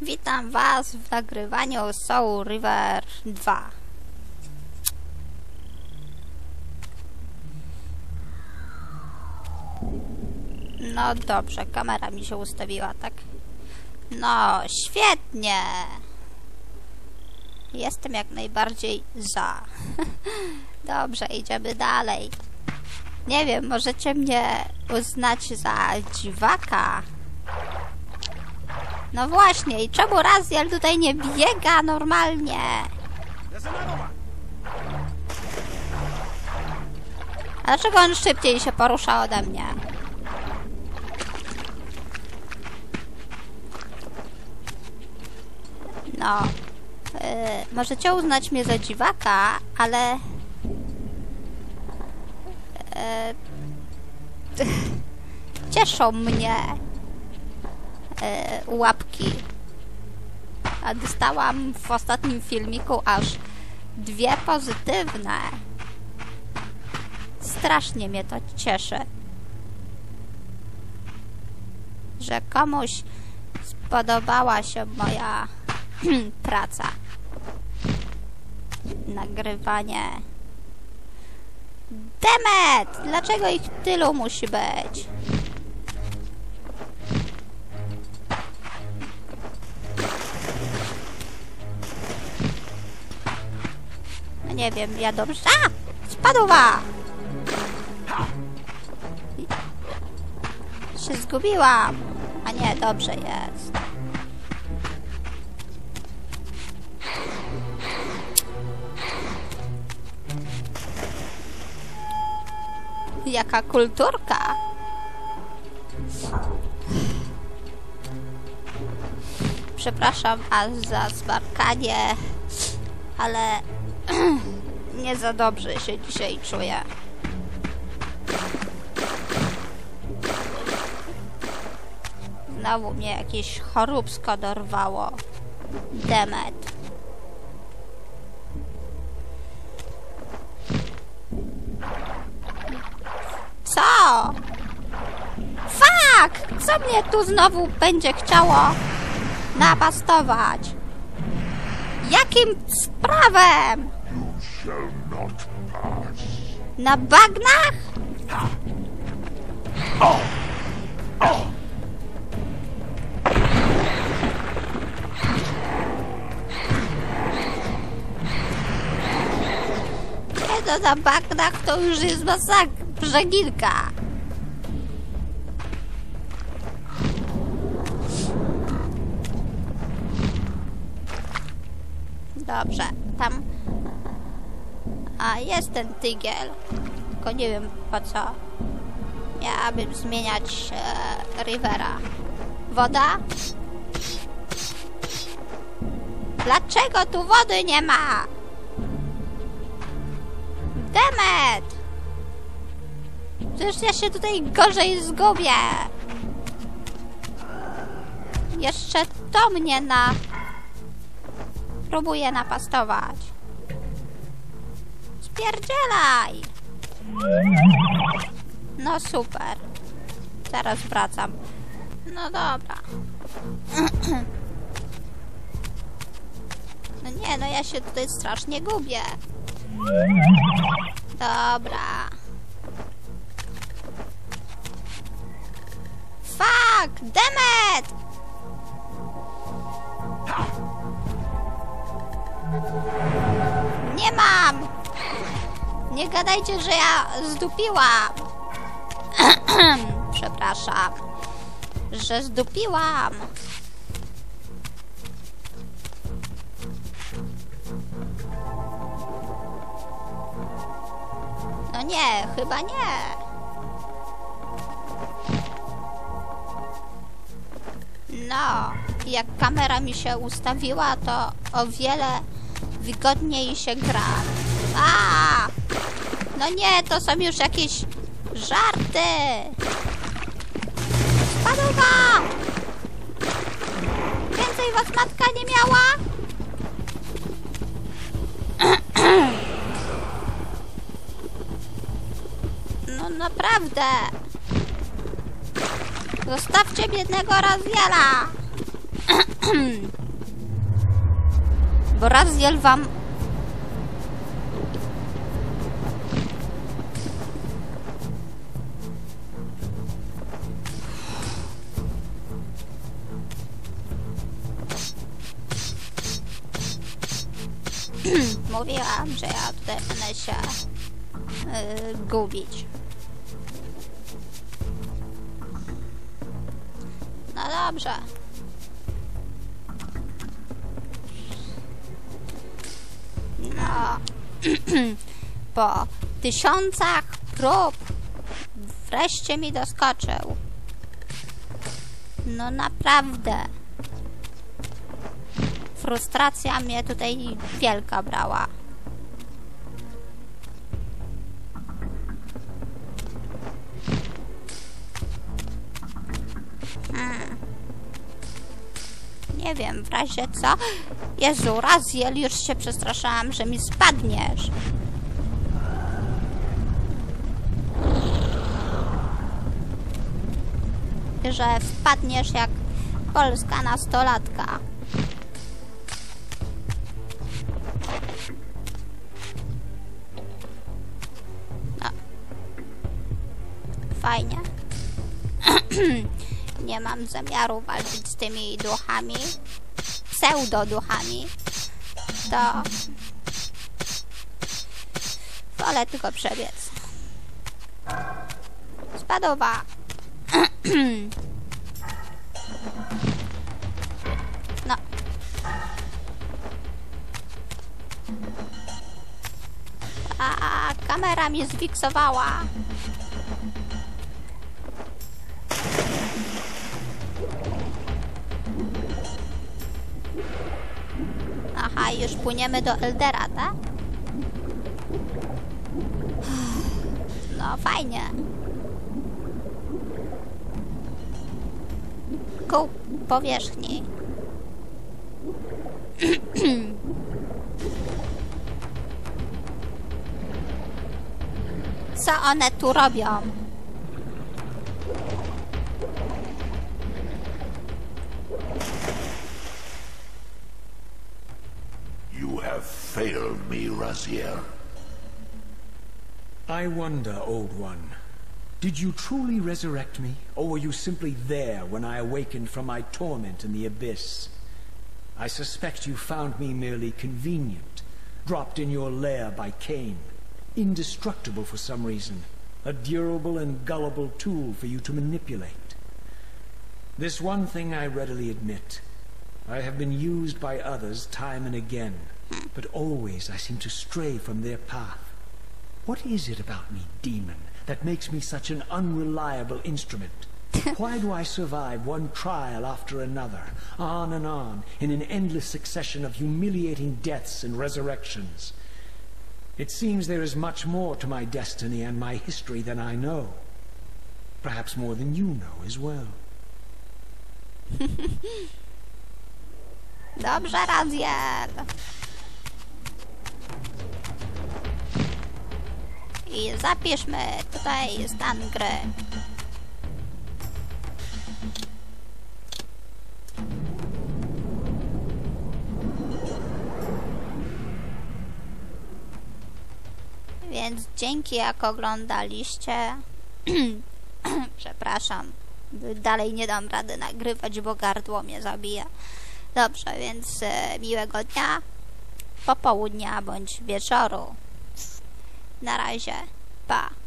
Witam Was w nagrywaniu Soul River 2. No dobrze, kamera mi się ustawiła, tak? No, świetnie! Jestem jak najbardziej za. Dobrze, idziemy dalej. Nie wiem, możecie mnie uznać za dziwaka. No właśnie, i czemu Raziel tutaj nie biega normalnie? A dlaczego on szybciej się porusza ode mnie? No, yy, możecie uznać mnie za dziwaka, ale... Yy, cieszą mnie łapki. A dostałam w ostatnim filmiku aż dwie pozytywne. Strasznie mnie to cieszy. Że komuś spodobała się moja praca. Nagrywanie. Demet! Dlaczego ich tylu musi być? Nie wiem, ja dobrze... A! Spadła! Się zgubiłam. A nie, dobrze jest. Jaka kulturka. Przepraszam was za zmarkanie, ale nie za dobrze się dzisiaj czuję. Znowu mnie jakieś choróbsko dorwało. Demet. Co? Fuck! Co mnie tu znowu będzie chciało napastować? Jakim sprawem? Na bagnach? Nie no, na bagnach to już jest masak brzegilka. Dobrze, tam... A, jest ten tygiel. Tylko nie wiem po co. Miałabym zmieniać e, Rivera. Woda? Dlaczego tu wody nie ma? Demet! Przecież ja się tutaj gorzej zgubię. Jeszcze to mnie na... Próbuje napastować. Spierdzielaj! No super. Teraz wracam. No dobra. No nie, no ja się tutaj strasznie gubię. Dobra. Fuck! Demet! Nie mam! Nie gadajcie, że ja zdupiłam. Przepraszam. Że zdupiłam. No nie, chyba nie. No, jak kamera mi się ustawiła, to o wiele wygodniej się gra. A! No nie, to są już jakieś żarty. Spadła! Więcej was matka nie miała? No naprawdę. Zostawcie biednego Raziela. Bo Raziel wam... Mówiłam, że ja tutaj będę się yy, gubić. No dobrze. No. po tysiącach prób wreszcie mi doskoczył. No naprawdę. Frustracja mnie tutaj wielka brała. Hmm. Nie wiem, w razie co? Jezu, Raziel, już się przestraszałam, że mi spadniesz. Że wpadniesz jak polska nastolatka. Fajnie. Nie mam zamiaru walczyć z tymi duchami. Pseudoduchami. To... Wolę tylko przebiec. Spadowa. No. A, kamera mnie zwiksowała. Aha, już płyniemy do Eldera, tak? No, fajnie. Ku powierzchni. Co one tu robią? Failed me, Raziel. I wonder, Old One, did you truly resurrect me, or were you simply there when I awakened from my torment in the abyss? I suspect you found me merely convenient, dropped in your lair by Cain, indestructible for some reason, a durable and gullible tool for you to manipulate. This one thing I readily admit. I have been used by others time and again, but always I seem to stray from their path. What is it about me, demon, that makes me such an unreliable instrument? Why do I survive one trial after another, on and on, in an endless succession of humiliating deaths and resurrections? It seems there is much more to my destiny and my history than I know. Perhaps more than you know as well. Dobrze, Raziel. I zapiszmy tutaj stan gry. Więc dzięki jak oglądaliście. Przepraszam. Dalej nie dam rady nagrywać, bo gardło mnie zabija. Dobrze, więc e, miłego dnia, popołudnia bądź wieczoru. Na razie, pa.